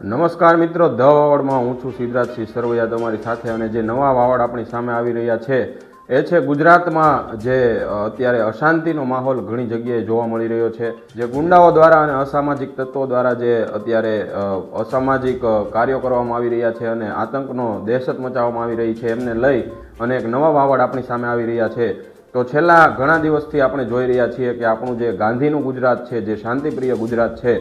નમસ્કાર મિત્રો, ધ વાવડમાં હું છું સિદ્ધરાજસિંહ સરવૈયા તમારી સાથે અને જે નવા વાવડ આપણી સામે આવી રહ્યા છે, એ છે ગુજરાતમાં જે અત્યારે અશાંતિનો માહોલ ઘણી જગ્યાએ જોવા મળી રહ્યો છે, જે ગુંડાઓ દ્વારા અને અસામાજિક તત્વો દ્વારા જે અત્યારે અસામાજિક કાર્યો કરવામાં આવી રહ્યા છે અને આતંકનો દહેશત મચાવવામાં આવી રહી છે, એમને લઈ અને એક નવા વાવડ આપણી સામે આવી રહ્યા છે. તો છેલ્લા ઘણા દિવસથી આપણે જોઈ રહ્યા છીએ કે આપણું જે ગાંધીનું ગુજરાત છે, જે શાંતિપ્રિય ગુજરાત છે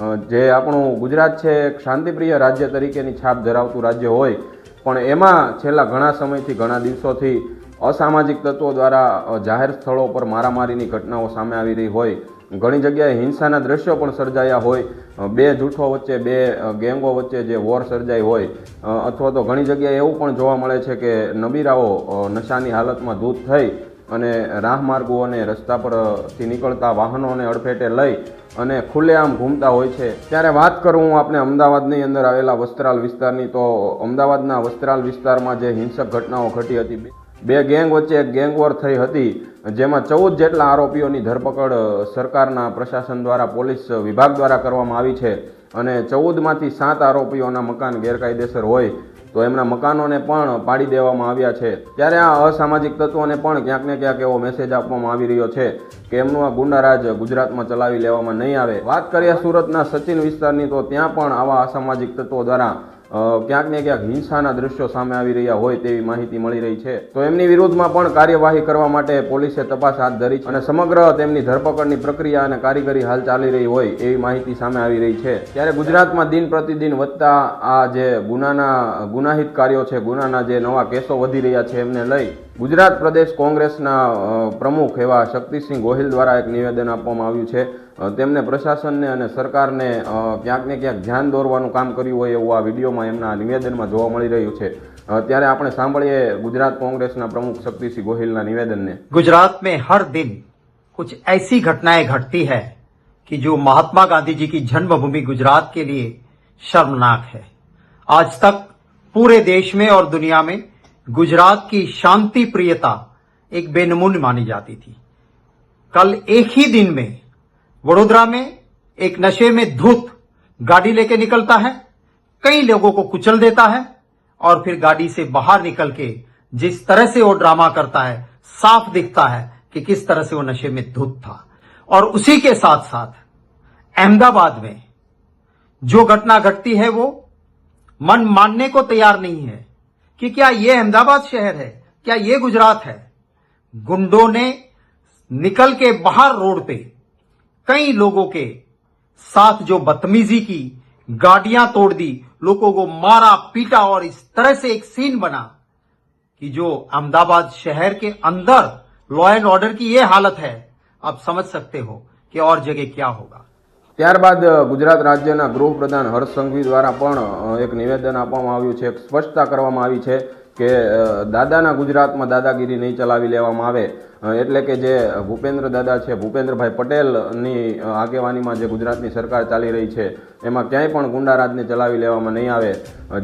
જે આપણું ગુજરાત છે એક શાંતિપ્રિય રાજ્ય તરીકેની છાપ ધરાવતું રાજ્ય હોય, પણ એમાં છેલ્લા ઘણા સમયથી, ઘણા દિવસોથી અસામાજિક તત્વો દ્વારા જાહેર સ્થળો પર મારામારીની ઘટનાઓ સામે આવી રહી હોય, ઘણી જગ્યાએ હિંસાના દ્રશ્યો પણ સર્જાયા હોય બે જૂઠો વચ્ચે, બે ગેંગો વચ્ચે જે વોર સર્જાઈ હોય અથવા તો ઘણી જગ્યાએ એવું પણ જોવા મળે છે કે નબીરાઓ નશાની હાલતમાં દૂધ થઈ અને રાહમાર્ગો અને રસ્તા પરથી નીકળતા વાહનોને અડફેટે લઈ અને ખુલ્લેઆમ ઘૂમતા હોય છે. ત્યારે વાત કરું હું આપણે અમદાવાદની અંદર આવેલા વસ્ત્રાલ વિસ્તારની. તો અમદાવાદના વસ્ત્રાલ વિસ્તારમાં જે હિંસક ઘટનાઓ ઘટી હતી, બે ગેંગ વચ્ચે એક ગેંગ વોર થઈ હતી, જેમાં ચૌદ જેટલા આરોપીઓની ધરપકડ સરકારના પ્રશાસન દ્વારા પોલીસ વિભાગ દ્વારા કરવામાં આવી છે. અને ચૌદમાંથી સાત આરોપીઓના મકાન ગેરકાયદેસર હોય તો એમના મકાનોને પણ પાડી દેવામાં આવ્યા છે. ત્યારે આ અસામાજિક તત્વોને પણ ક્યાંક ને ક્યાંક એવો મેસેજ આપવામાં આવી રહ્યો છે કે એમનું આ ગુંડારાજ ગુજરાતમાં ચલાવી લેવામાં નહીં આવે. વાત કરીએ સુરતના સચિન વિસ્તારની તો ત્યાં પણ આવા અસામાજિક તત્વો દ્વારા ક્યાંક ને ક્યાંક હિંસાના દ્રશ્યો સામે આવી રહ્યા હોય તેવી માહિતી મળી રહી છે. તો એમની વિરુદ્ધમાં પણ કાર્યવાહી કરવા માટે પોલીસે તપાસ હાથ ધરી અને સમગ્ર તેમની ધરપકડની પ્રક્રિયા અને કારીગરી હાલ ચાલી રહી હોય એવી માહિતી સામે આવી રહી છે. ત્યારે ગુજરાતમાં દિન પ્રતિદિન વધતા આ જે ગુનાના, ગુનાહિત કાર્યો છે, ગુનાના જે નવા કેસો વધી રહ્યા છે એમને લઈ ગુજરાત પ્રદેશ કોંગ્રેસના અ, પ્રમુખ એવા શક્તિસિંહ ગોહિલ દ્વારા એક નિવેદન આપવામાં આવ્યું છે અ, તેમને પ્રશાસનને અને સરકારને અ, ક્યાંક ને ક્યાંક ધ્યાન દોરવાનું કામ કર્યું હોય એવું આ વિડીયોમાં એમના નિવેદનમાં જોવા મળી રહ્યું છે અ, ત્યારે આપણે સાંભળીએ ગુજરાત કોંગ્રેસના પ્રમુખ શક્તિસિંહ ગોહિલના નિવેદનને गुजरात में हर दिन कुछ ऐसी घटनाएं घटती है कि जो महात्मा गांधी जी की जन्मभूमि गुजरात के लिए शर्मनाक है आज तक पूरे देश में और दुनिया में गुजरात की शांति प्रियता एक बेनमून मानी जाती थी। कल एक ही दिन में वडोदरा में एक नशे में धुत गाड़ी लेके निकलता है, कई लोगों को कुचल देता है और फिर गाड़ी से बाहर निकल के जिस तरह से वो ड्रामा करता है, साफ़ दिखता है कि किस तरह से वो नशे में धुत था। और उसी के साथ साथ अहमदाबाद में जो घटना घटती है वो मन मानने को तैयार नहीं है। कि क्या ये अहमदाबाद शहर है? क्या ये गुजरात है? गुंडों ने निकल के बाहर रोड पे कई लोगों के साथ जो बदतमीजी की, गाड़ियाँ तोड़ दी, लोगों को मारा, पीटा और इस तरह से एक सीन बना कि जो अहमदाबाद शहर के अंदर लॉ एंड ऑर्डर की ये हालत है। आप समझ सकते हो कि और जगह क्या होगा। ત્યારબાદ ગુજરાત રાજ્યના ગૃહપ્રધાન હર્ષ સંઘવી દ્વારા પણ એક નિવેદન આપવામાં આવ્યું છે, એક સ્પષ્ટતા કરવામાં આવી છે કે દાદાના ગુજરાતમાં દાદાગીરી નહીં ચલાવી લેવામાં આવે. એટલે કે જે ભૂપેન્દ્ર દાદા છે, ભૂપેન્દ્રભાઈ પટેલની આગેવાનીમાં જે ગુજરાતની સરકાર ચાલી રહી છે, એમાં ક્યાંય પણ ગુંડારાજને ચલાવી લેવામાં નહીં આવે.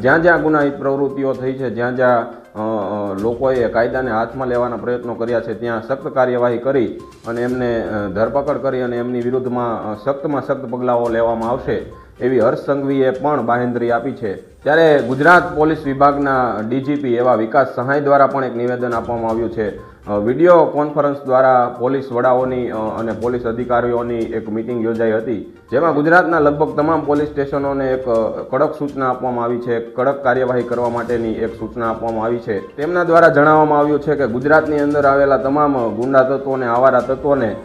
જ્યાં જ્યાં ગુનાહિત પ્રવૃત્તિઓ થઈ છે, જ્યાં જ્યાં લોકોએ કાયદાને હાથમાં લેવાના પ્રયત્નો કર્યા છે, ત્યાં સખ્ત કાર્યવાહી કરી અને એમને ધરપકડ કરી અને એમની વિરુદ્ધમાં સખ્તમાં સખ્ત પગલાઓ લેવામાં આવશે, એવી હર્ષ સંઘવીએ પણ બાહેંધરી આપી છે. ત્યારે ગુજરાત પોલીસ વિભાગના ડીજીપી એવા વિકાસ સહાય દ્વારા પણ એક નિવેદન આપવામાં આવ્યું છે. વીડિયો કોન્ફરન્સ દ્વારા પોલીસ વડાઓની અને પોલીસ અધિકારીઓની એક મિટિંગ યોજાઈ હતી, જેમાં ગુજરાતના લગભગ તમામ પોલીસ સ્ટેશનોને એક કડક સૂચના આપવામાં આવી છે, કડક કાર્યવાહી કરવા માટેની એક સૂચના આપવામાં આવી છે. તેમના દ્વારા જણાવવામાં આવ્યું છે કે ગુજરાતની અંદર આવેલા તમામ ગુંડા તત્વોને, આવારા તત્વોને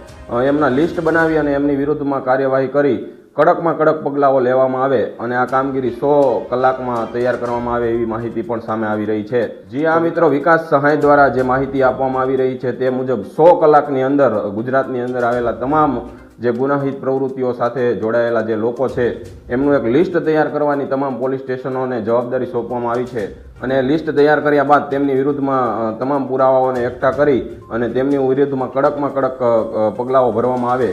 એમના લિસ્ટ બનાવી અને એમની વિરુદ્ધમાં કાર્યવાહી કરી કડકમાં કડક પગલાઓ લેવામાં આવે અને આ કામગીરી સો કલાકમાં તૈયાર કરવામાં આવે એવી માહિતી પણ સામે આવી રહી છે. જી આ મિત્રો, વિકાસ સહાય દ્વારા જે માહિતી આપવામાં આવી રહી છે તે મુજબ સો કલાકની અંદર ગુજરાતની અંદર આવેલા તમામ જે ગુનાહિત પ્રવૃત્તિઓ સાથે જોડાયેલા જે લોકો છે, એમનું એક લિસ્ટ તૈયાર કરવાની તમામ પોલીસ સ્ટેશનોને જવાબદારી સોંપવામાં આવી છે. અને લિસ્ટ તૈયાર કર્યા બાદ તેમની વિરુદ્ધમાં તમામ પુરાવાઓને એકઠા કરી અને તેમની વિરુદ્ધમાં કડકમાં કડક પગલાઓ ભરવામાં આવે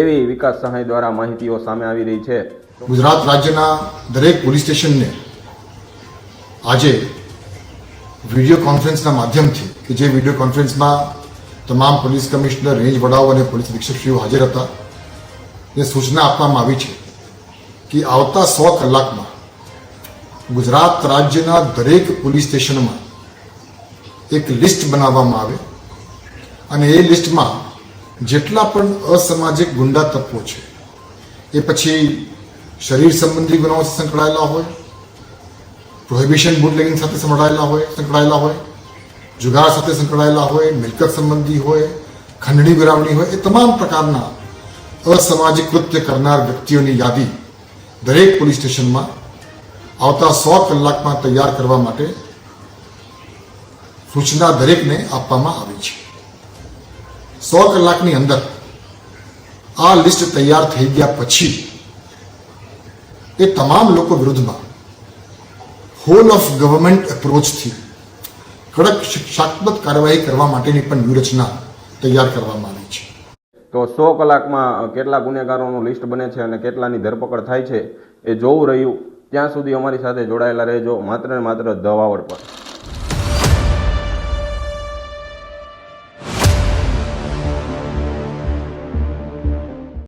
એવી વિકાસ સહાય દ્વારા માહિતીઓ સામે આવી રહી છે. ગુજરાત રાજ્યના દરેક પોલીસ સ્ટેશનને આજે વીડિયો કોન્ફરન્સના માધ્યમથી કે જે વીડિયો કોન્ફરન્સમાં તમામ પોલીસ કમિશનર, રેન્જ વડાઓ અને પોલીસ અધિક્ષકશ્રીઓ હાજર હતા. એ સૂચના આપવામાં આવી છે કે આવતા સો કલાકમાં ગુજરાત રાજ્યના દરેક પોલીસ સ્ટેશનમાં એક લિસ્ટ બનાવવામાં આવે અને એ લિસ્ટમાં જેટલા પણ અસામાજિક ગુંડા તત્વો છે, એ પછી શરીર સંબંધી ગુનાઓ સંકળાયેલા હોય પ્રોહિબિશન બુટલેગિંગ સાથે સંકળાયેલા હોય સંકળાયેલા હોય, જુગાર સાથે સંકળાયેલા હોય, મિલકત સંબંધી હોય, ખંડણી વિરાવણી હોય, એ તમામ પ્રકારના અસામાજિક કૃત્ય કરનાર વ્યક્તિઓની યાદી દરેક પોલીસ સ્ટેશનમાં આવતા સો કલાકમાં તૈયાર કરવા માટે સૂચના દરેકને આપવામાં આવી છે સો કલાકની અંદર આ લિસ્ટ તૈયાર થઈ ગયા પછી એ તમામ લોકો વિરુદ્ધમાં હોલ ઓફ ગવર્મેન્ટ એપ્રોચથી કડક શિક્ષાત્મક કાર્યવાહી કરવા માટેની પણ વ્યૂહરચના તૈયાર કરવામાં આવી છે તો સો કલાકમાં કેટલા ગુનેગારોનું લિસ્ટ બને છે અને કેટલાની ધરપકડ થાય છે એ જોવું રહ્યું. ત્યાં સુધી અમારી સાથે જોડાયેલા રહેજો. માત્ર ને માત્ર દવાવડ વાવડ પર.